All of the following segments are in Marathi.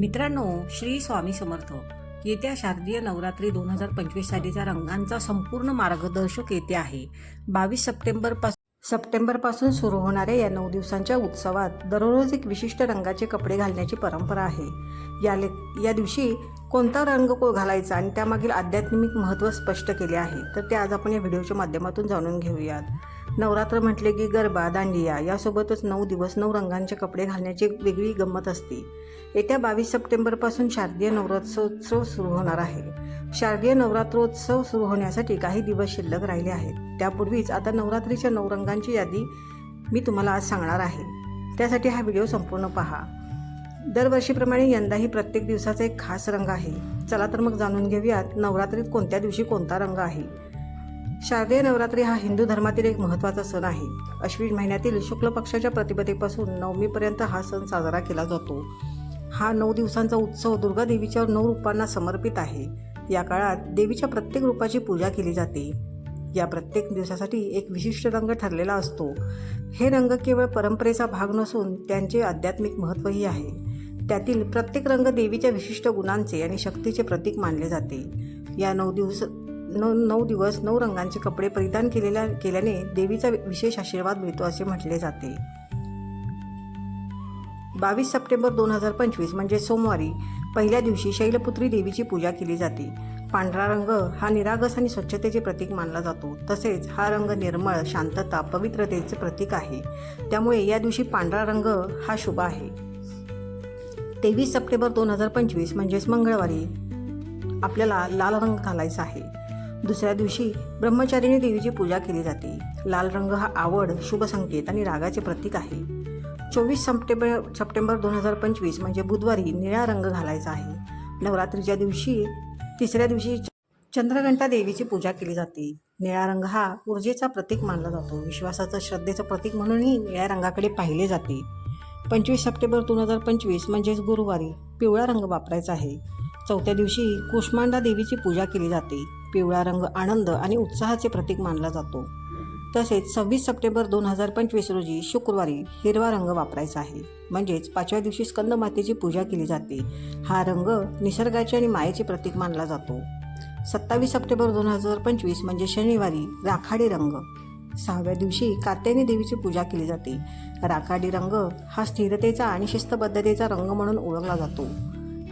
मित्रांनो श्री स्वामी समर्थ येत्या शारदीय नवरात्री दोन हजार पंचवीस सालीचा रंगांचा संपूर्ण मार्गदर्शक येते आहे. बावीस सप्टेंबर पास सप्टेंबरपासून सुरू होणाऱ्या या नऊ दिवसांच्या उत्सवात दररोज एक विशिष्ट रंगाचे कपडे घालण्याची परंपरा आहे. या ले या दिवशी कोणता रंग को घालायचा आणि त्यामागील आध्यात्मिक महत्त्व स्पष्ट केले आहे तर ते आज आपण या व्हिडिओच्या माध्यमातून जाणून घेऊयात. नवरात्र म्हटले की गरबा दांडिया यासोबतच नऊ दिवस नऊ रंगांचे कपडे घालण्याची वेगळी गंमत असते. येत्या बावीस सप्टेंबरपासून शारदीय नवरात्रोत्सव सुरू होणार आहे. शारदीय नवरात्रोत्सव सुरू होण्यासाठी काही दिवस शिल्लक राहिले आहेत. त्यापूर्वीच आता नवरात्रीच्या नऊ रंगांची यादी मी तुम्हाला आज सांगणार आहे. त्यासाठी हा व्हिडिओ संपूर्ण पहा. दरवर्षीप्रमाणे यंदाही प्रत्येक दिवसाचा एक खास रंग आहे. चला तर मग जाणून घेऊयात नवरात्रीत कोणत्या दिवशी कोणता रंग आहे. शारदीय नवरात्री हा हिंदू धर्मातील एक महत्त्वाचा सण आहे. अश्विन महिन्यातील शुक्ल पक्षाच्या प्रतिपदेपासून नवमीपर्यंत हा सण साजरा केला जातो. हा नऊ दिवसांचा उत्सव दुर्गा देवीच्या नऊ रूपांना समर्पित आहे. या काळात देवीच्या प्रत्येक रूपाची पूजा केली जाते. या प्रत्येक दिवसासाठी एक विशिष्ट रंग ठरलेला असतो. हे रंग केवळ परंपरेचा भाग नसून त्यांचे आध्यात्मिक महत्त्वही आहे. त्यातील प्रत्येक रंग देवीच्या विशिष्ट गुणांचे आणि शक्तीचे प्रतीक मानले जाते. या नऊ दिवस नऊ नऊ दिवस नऊ रंगांचे कपडे परिधान केलेल्या केल्याने देवीचा विशेष आशीर्वाद मिळतो असे म्हटले जाते. बावीस सप्टेंबर दोन हजार पंचवीस म्हणजे सोमवारी पहिल्या दिवशी शैलपुत्री देवीची पूजा केली जाते. पांढरा रंग हा निरागस आणि स्वच्छतेचे प्रतीक मानला जातो. तसेच हा रंग निर्मळ शांतता पवित्रतेचे प्रतीक आहे. त्यामुळे या दिवशी पांढरा रंग हा शुभ आहे. तेवीस सप्टेंबर दोन हजार पंचवीस म्हणजेच मंगळवारी आपल्याला लाल रंग घालायचा आहे. दुसऱ्या दिवशी ब्रह्मचारिणी देवीची पूजा केली जाते. लाल रंग हा आवड शुभ संकेत आणि रागाचे प्रतीक आहे. चोवीस सप्टेंबर सप्टेंबर दोन हजार पंचवीस म्हणजे बुधवारी निळा रंग घालायचा आहे. नवरात्रीच्या दिवशी तिसऱ्या दिवशी चंद्रघंटा देवीची पूजा केली जाते. निळा रंग हा ऊर्जेचा प्रतीक मानला जातो. विश्वासाचं श्रद्धेचं प्रतीक म्हणूनही निळ्या रंगाकडे पाहिले जाते. पंचवीस सप्टेंबर दोन हजार पंचवीस म्हणजेच गुरुवारी पिवळा रंग वापरायचा आहे. चौथ्या दिवशी कुष्मांडा देवीची पूजा केली जाते. पिवळा रंग आनंद आणि उत्साहाचे प्रतीक मानला जातो. तसेच सव्वीस सप्टेंबर दोन हजार पंचवीस रोजी शुक्रवारी हिरवा रंग वापरायचा आहे. म्हणजेच पाचव्या दिवशी स्कंद मातेची पूजा केली जाते. हा रंग निसर्गाचे आणि मायेचे प्रतीक मानला जातो. सत्तावीस सप्टेंबर दोन हजार पंचवीस म्हणजे शनिवारी राखाडी रंग. सहाव्या दिवशी कात्यायनी देवीची पूजा केली जाते. राखाडी रंग हा स्थिरतेचा आणि शिस्तबद्धतेचा रंग म्हणून ओळखला जातो.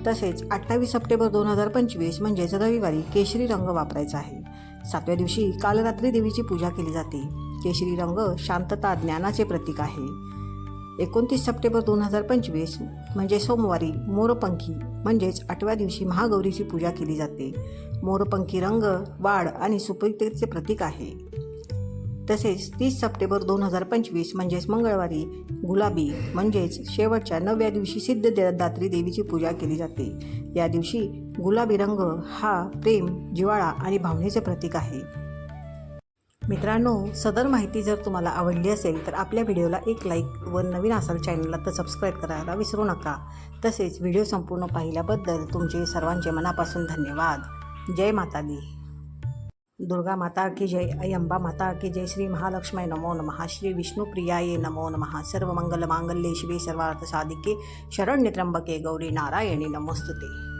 तसेच अठ्ठावीस सप्टेंबर दोन हजार पंचवीस म्हणजेच रविवारी केशरी रंग वापरायचा आहे. सातव्या दिवशी कालरात्री देवीची पूजा केली जाते. केशरी रंग शांतता ज्ञानाचे प्रतीक आहे. एकोणतीस सप्टेंबर दोन हजार पंचवीस म्हणजे सोमवारी मोरपंखी म्हणजेच आठव्या दिवशी महागौरीची पूजा केली जाते. मोरपंखी रंग वाढ आणि सुपरितेचे प्रतीक आहे. तसेच तीस सप्टेंबर दोन हजार पंचवीस म्हणजेच मंगळवारी गुलाबी म्हणजेच शेवटच्या नवव्या दिवशी सिद्ध दे- दात्री देवीची पूजा केली जाते. या दिवशी गुलाबी रंग हा प्रेम जिव्हाळा आणि भावनेचे प्रतीक आहे. मित्रांनो सदर माहिती जर तुम्हाला आवडली असेल तर आपल्या व्हिडिओला एक लाईक व नवीन असाल चॅनलला तर सबस्क्राईब करायला विसरू नका. तसेच व्हिडिओ संपूर्ण पाहिल्याबद्दल तुमचे सर्वांचे मनापासून धन्यवाद. जय माता दी दुर्गा माता की जय आई अंबा माता की जय श्री महालक्ष्मी नमो नमः श्री विष्णुप्रियाये नमो नमः। सर्व मंगल मांगल्ये शिवे सर्वार्थ साधिके शरण्य त्र्यंबके गौरी नारायणी नमोस्तुते।